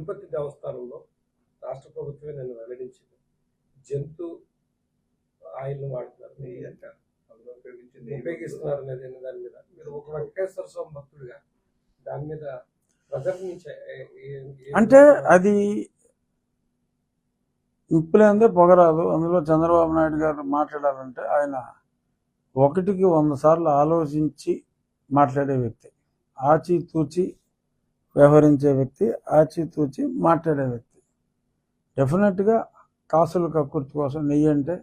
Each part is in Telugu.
తిరుపతి దేవస్థానంలో రాష్ట్ర ప్రభుత్వమే నన్ను వెల్లడించింది. జంతు ఆయిల్ వాడుతున్నారు. అంటారు ఉపయోగిస్తున్నారు అనేది అనే దాని మీద. మీరు ఒక వెంకటేశ్వర స్వామి భక్తుడిగా దాని మీద ప్రజల నుంచి అంటే అది నిప్పులేందే పొగరాదు. అందులో చంద్రబాబు నాయుడు గారు మాట్లాడాలంటే ఆయన ఒకటికి వంద సార్లు ఆలోచించి మాట్లాడే వ్యక్తి. ఆచితూచి వ్యవహరించే వ్యక్తి ఆచితూచి మాట్లాడే వ్యక్తి. డెఫినెట్గా కాసులు కక్కుర్తి కోసం నెయ్యి అంటే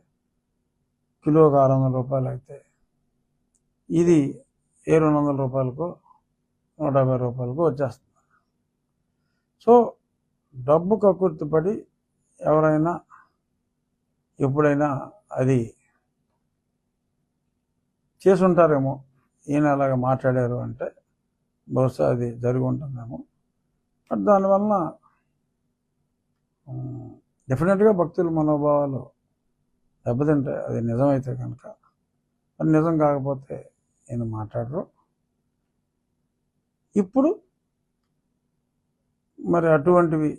కిలోకి ఆరు వందల రూపాయలు అయితే. ఇది ఏ రెండు వందల రూపాయలకు నూట యాభై రూపాయలకు వచ్చేస్తుంది. సో డబ్బు కక్కుర్తి పడి ఎవరైనా ఎప్పుడైనా అది చేసుంటారేమో ఈయన అలాగ మాట్లాడారు అంటే బహుశా అది జరిగి ఉంటుందేమో. బట్ దానివల్ల డెఫినెట్గా భక్తుల మనోభావాలు దెబ్బతింటాయి అది నిజమైతే కనుక మరి నిజం కాకపోతే నేను మాట్లాడరు. ఇప్పుడు మరి అటువంటివి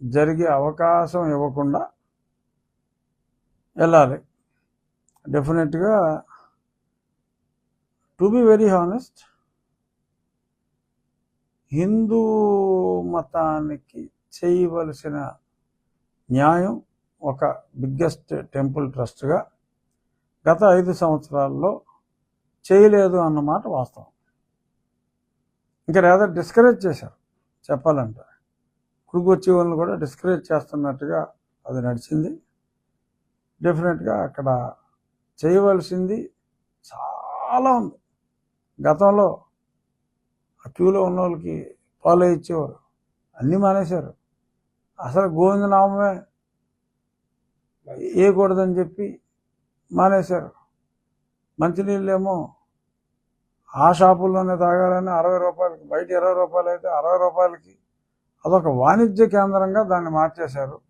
జరిగే అవకాశం ఇవ్వకుండా వెళ్ళాలి. డెఫినెట్గా to be very honest Hindu మతానికి చేయవలసిన న్యాయం ఒక బిగ్గెస్ట్ టెంపుల్ ట్రస్ట్గా గత ఐదు సంవత్సరాల్లో చేయలేదు అన్నమాట వాస్తవం. ఇంకా లేదా డిస్కరేజ్ చేశారు. చెప్పాలంటే ఇప్పుడుకు వచ్చే వాళ్ళని కూడా డిస్కరేజ్ చేస్తున్నట్టుగా అది నడిచింది. డెఫినెట్గా అక్కడ చేయవలసింది చాలా ఉంది. గతంలో ఆ క్యూలో ఉన్న వాళ్ళకి ఫాలో ఇచ్చేవారు. అన్నీ మానేశారు. అసలు గోవిందనామమే వేయకూడదని చెప్పి మానేశారు. మంచినీళ్ళేమో ఆ షాపుల్లోనే తాగాలని అరవై రూపాయలకి బయట ఇరవై రూపాయలు అయితే అరవై రూపాయలకి అదొక వాణిజ్య కేంద్రంగా దాన్ని మార్చేశారు.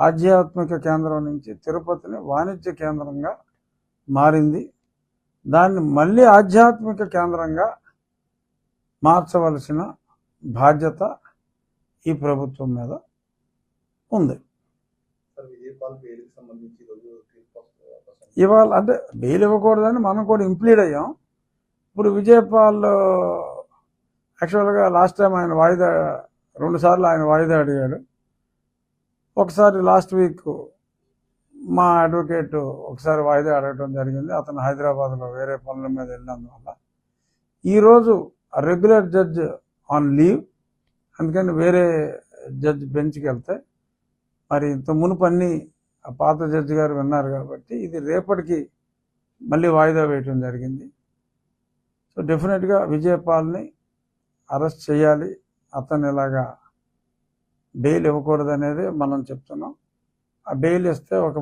ఆధ్యాత్మిక కేంద్రం నుంచి తిరుపతిని వాణిజ్య కేంద్రంగా మారింది. దాన్ని మళ్ళీ ఆధ్యాత్మిక కేంద్రంగా మార్చవలసిన బాధ్యత ఈ ప్రభుత్వం మీద ఉంది. ఇవాళ అంటే బెయిల్ ఇవ్వకూడదని మనం కూడా ఇంప్లీడ్ అయ్యాం. ఇప్పుడు విజయపాల్ యాక్చువల్గా లాస్ట్ టైం ఆయన వాయిదా రెండు సార్లు ఆయన వాయిదా అడిగాడు. ఒకసారి లాస్ట్ వీక్ మా అడ్వకేట్ ఒకసారి వాయిదా అడగడం జరిగింది. అతను హైదరాబాద్లో వేరే పనుల మీద వెళ్ళినందువల్ల. ఈరోజు రెగ్యులర్ జడ్జ్ ఆన్ లీవ్ అందుకని వేరే జడ్జ్ బెంచ్కి వెళ్తే మరి ఇంత మునుపు అన్ని ఆ పాత జడ్జి గారు విన్నారు కాబట్టి ఇది రేపటికి మళ్ళీ వాయిదా వేయటం జరిగింది. సో డెఫినెట్గా విజయపాల్ని అరెస్ట్ చేయాలి. అతను ఇలాగా బెయిల్ ఇవ్వకూడదు అనేది మనం చెప్తున్నాం. ఆ బెయిల్ ఇస్తే ఒక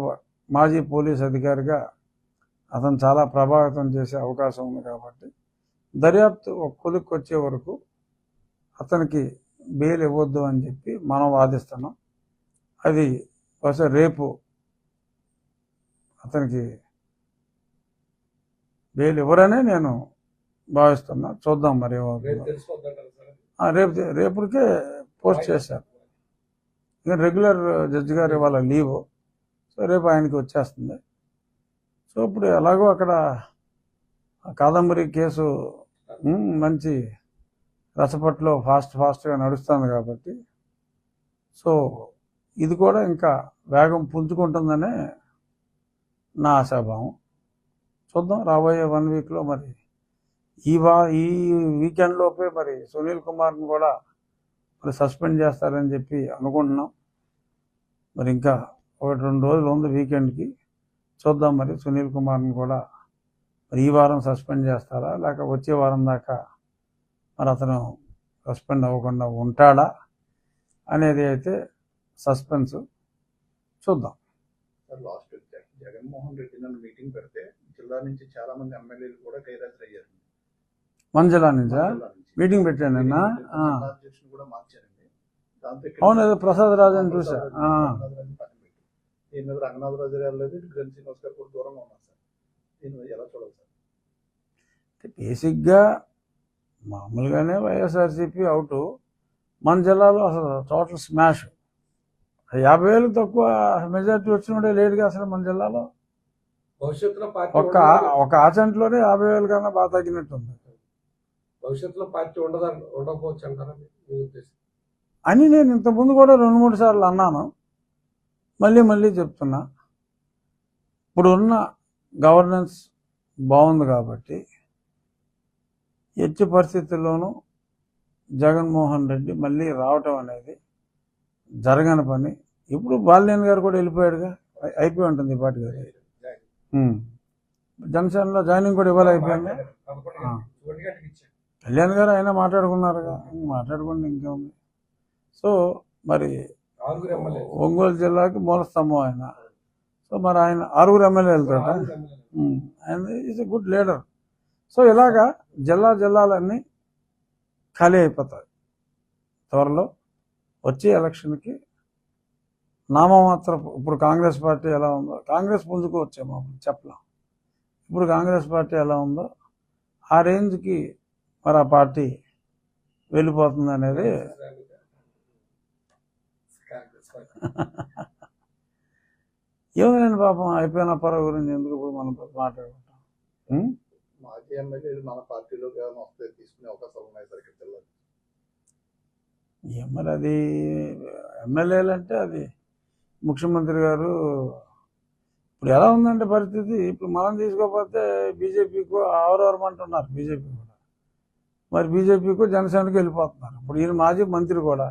మాజీ పోలీస్ అధికారిగా అతను చాలా ప్రభావితం చేసే అవకాశం ఉంది కాబట్టి దర్యాప్తు ఒక కొలిక్కి వచ్చే వరకు అతనికి బెయిల్ ఇవ్వద్దు అని చెప్పి మనం వాదిస్తున్నాం. అది బహుశా రేపు అతనికి బెయిల్ ఇవ్వరనే నేను భావిస్తున్నా. చూద్దాం మరి రేపు ఏమవుతుందో. తెలిసిపోద్దంటారు సార్. ఆ, రేపు రేపటికే పోస్ట్ చేశారు. ఇంకా రెగ్యులర్ జడ్జి గారు ఇవాళ లీవ్. సో రేపు ఆయనకి వచ్చేస్తుంది. సో ఇప్పుడు ఎలాగో అక్కడ కాదంబరి కేసు మంచి రసపట్లో ఫాస్ట్ ఫాస్ట్గా నడుస్తుంది కాబట్టి. సో ఇది కూడా ఇంకా వేగం పుంజుకుంటుందనే నా ఆశాభావం. చూద్దాం రాబోయే వన్ వీక్లో మరి ఈ వా ఈ వీకెండ్లోపే మరి సునీల్ కుమార్ని కూడా మరి సస్పెండ్ చేస్తారని చెప్పి అనుకుంటున్నాం. మరి ఇంకా ఒకటి రెండు రోజులు ఉంది వీకెండ్కి. చూద్దాం మరి సునీల్ కుమార్ని కూడా మరి ఈ వారం సస్పెండ్ చేస్తారా? లేక వచ్చే వారం దాకా మరి అతను సస్పెండ్ అవ్వకుండా ఉంటాడా? అనేది అయితే సస్పెన్స్ చూద్దాం. లాస్ట్ జగన్మోహన్ రెడ్డి నన్ను మీటింగ్ పెడితే జిల్లా నుంచి చాలా మంది ఎమ్మెల్యేలు కూడా గైరాజరయ్యారు మంజులా నుంచా? జిల్లా నుంచి. మీటింగ్ పెట్టాను నిన్న? ఆ. జిల్లా అధ్యక్షుని కూడా మార్చారండి. అవును ఏదో ప్రసాద్ రాజు అని చూసా. దీని మీద రంగనాథరాజు గారు లేదు గ్రన్ శ్రీనివాస్ గారు కూడా దూరంగా ఉన్నారు ఎలా చూడాలి సార్? బేసిక్గా మామూలుగానే వైఎస్ఆర్సీపీ అవుట్. మన జిల్లాలో అసలు టోటల్ స్మాష్. యాభై వేలకు తక్కువ మెజార్టీ వచ్చినోడే లేడుగా అసలు మన జిల్లాలో. భవిష్యత్తులో ఉండదని- ఒక ఆచంట్లోనే యాభై వేల కన్నా బాగా తగ్గినట్టుంది. భవిష్యత్తులో పార్టీ ఉండదని ఉండకపోవచ్చు మీ ఉద్దేశం? అని నేను ఇంతకుముందు కూడా రెండు మూడు సార్లు అన్నాను. మళ్ళీ మళ్ళీ చెప్తున్నా. ఇప్పుడు ఉన్న గవర్నెన్స్ బాగుంది కాబట్టి ఎట్టి పరిస్థితుల్లోనూ జగన్మోహన్ రెడ్డి మళ్ళీ రావటం అనేది జరగని పని. ఇప్పుడు బాలినేని గారు కూడా వెళ్ళిపోయాడుగా. అయి- అయిపోయి ఉంటుంది పాటి గారు. జనసేనలో జాయినింగ్ కూడా ఇవ్వాలి అయిపోయింది కళ్యాణ్ గారు అయినా మాట్లాడుకున్నారుగా. మాట్లాడుకోండి ఇంకేముంది? సో మరి ఒంగోలు జిల్లాకి మూల స్తంభం ఆయన. సో మరి ఆయన ఆరుగురు ఎమ్మెల్యే వెళ్తాట. ఆయన is a good leader. So ఇలాగా జిల్లా జిల్లాలన్నీ ఖాళీ అయిపోతాయి. త్వరలో వచ్చే ఎలక్షన్కి నామమాత్ర ఇప్పుడు కాంగ్రెస్ పార్టీ ఎలా ఉందో కాంగ్రెస్ పుంజుకు వచ్చాము అప్పుడు చెప్పలేం. ఇప్పుడు కాంగ్రెస్ పార్టీ ఎలా ఉందో ఆ రేంజ్కి మరి ఆ పార్టీ వెళ్ళిపోతుంది అనేది. ఏమైనా పాపం అయిపోయిన పర్వ గురించి ఎందుకు ఇప్పుడు మనం మాట్లాడుకుంటాం? మాజీ ఎమ్మెల్యేలు మన పార్టీలోకి ఏమైనా వస్తే తీసుకునే అవకాశాలు ఉన్నాయి సార్ ఇక్కడ మరి అది ఎమ్మెల్యేలు అంటే అది ముఖ్యమంత్రి గారు ఇప్పుడు ఎలా ఉందంటే పరిస్థితి? ఇప్పుడు మనం తీసుకోకపోతే బీజేపీకు ఆవరవరం అంటున్నారు బీజేపీ కూడా. మరి బీజేపీకు జనసేనకు వెళ్ళిపోతున్నారు. ఇప్పుడు ఈయన మాజీ మంత్రి కూడా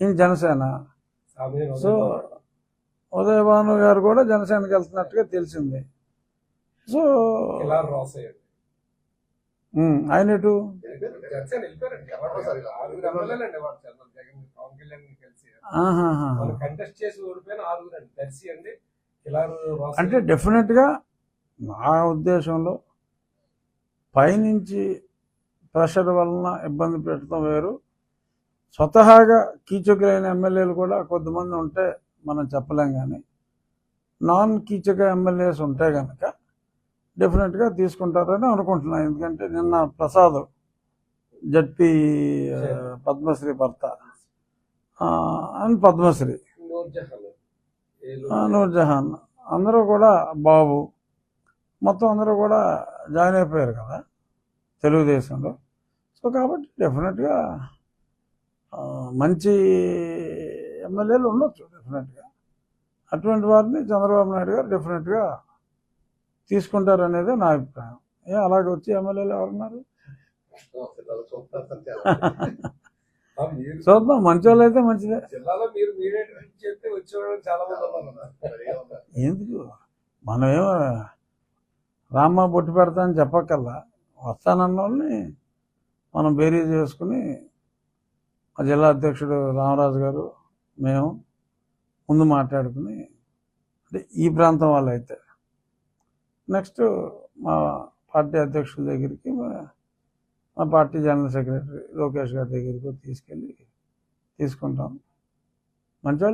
ఈయన జనసేన. సో ఉదయ భాను గారు కూడా జనసేనకి వెళ్తున్నట్టుగా తెలిసింది. సో ఆయన ఎటు? అంటే డెఫినెట్గా నా ఉద్దేశంలో పైనుంచి ప్రెషర్ వలన ఇబ్బంది పెట్టడం వేరు. స్వతహాగా కీచకులైన ఎమ్మెల్యేలు కూడా కొద్దిమంది ఉంటే మనం చెప్పలేం కానీ నాన్ కీచక ఎమ్మెల్యేస్ ఉంటే కనుక డెఫినెట్గా తీసుకుంటారని అనుకుంటున్నాను. ఎందుకంటే నిన్న ప్రసాద్ జడ్పీ పద్మశ్రీ భర్త అండ్ పద్మశ్రీ. నూర్జహాన్. అందరూ కూడా బాబు. మొత్తం అందరూ కూడా జాయిన్ అయిపోయారు కదా తెలుగుదేశంలో. సో కాబట్టి డెఫినెట్గా మంచి ఎమ్మెల్యేలు ఉండొచ్చు డెఫినెట్గా అటువంటి వారిని చంద్రబాబు నాయుడు గారు డెఫినెట్గా తీసుకుంటారనేదే నా అభిప్రాయం. ఏ అలాగే వచ్చి ఎమ్మెల్యేలు ఎవరున్నారు? చూద్దాం మంచి వాళ్ళు అయితే మంచిదే. జిల్లాలో మీరు చాలా ఎందుకు మనమేమో రామ్మ బొట్టు పెడతా అని చెప్పక్కల్లా వస్తానన్న వాళ్ళని మనం బేరీ చేసుకుని మా జిల్లా అధ్యక్షుడు రామరాజు గారు మేము ముందు మాట్లాడుకుని అంటే ఈ ప్రాంతం వాళ్ళు అయితే నెక్స్ట్ మా పార్టీ అధ్యక్షుల దగ్గరికి మా- పార్టీ జనరల్ సెక్రటరీ లోకేష్ గారి దగ్గరికి తీసుకెళ్ళి తీసుకుంటాం. మంచి